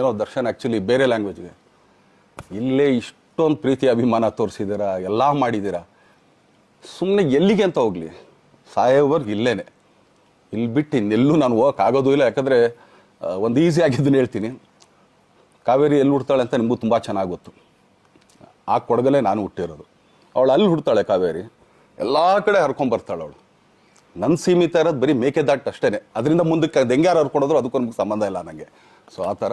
ಏನೋ ದರ್ಶನ್ ಆ್ಯಕ್ಚುಲಿ ಬೇರೆ ಲ್ಯಾಂಗ್ವೇಜ್ಗೆ ಇಲ್ಲೇ ಇಷ್ಟೊಂದು ಪ್ರೀತಿ ಅಭಿಮಾನ ತೋರಿಸಿದ್ದೀರಾ ಎಲ್ಲ ಮಾಡಿದ್ದೀರಾ ಸುಮ್ಮನೆ ಎಲ್ಲಿಗೆ ಅಂತ ಹೋಗಲಿ. ಸಾಯೋವರ್ಗು ಇಲ್ಲೇ ಇಲ್ಲಿ ಬಿಟ್ಟು ಇನ್ನೆಲ್ಲೂ ನಾನು ಹೋಗಕ್ಕೆ ಆಗೋದು ಇಲ್ಲ. ಯಾಕಂದರೆ ಒಂದು ಈಸಿ ಆಗಿದ್ದನ್ನು ಹೇಳ್ತೀನಿ. ಕಾವೇರಿ ಎಲ್ಲಿ ಹುಡ್ತಾಳೆ ಅಂತ ನಿಮಗೂ ತುಂಬ ಚೆನ್ನಾಗಿ ಗೊತ್ತು. ಆ ಕೊಡಗಲೇ ನಾನು ಹುಟ್ಟಿರೋದು. ಅವಳು ಅಲ್ಲಿ ಹುಡ್ತಾಳೆ ಕಾವೇರಿ. ಎಲ್ಲ ಕಡೆ ಹರ್ಕೊಂಬರ್ತಾಳೆ ಅವಳು. ನನ್ನ ಸೀಮಿತ ಇರೋದು ಬರೀ ಮೇಕೆದಾಟ್ ಅಷ್ಟೇ ಅದರಿಂದ ಮುಂದಕ್ಕೆ ಅದು ಹರ್ಕೊಡೋದ್ರು ಅದಕ್ಕೂ ನಮಗೆ ಸಂಬಂಧ ಇಲ್ಲ ನನಗೆ ಸೊ ಆ ಥರ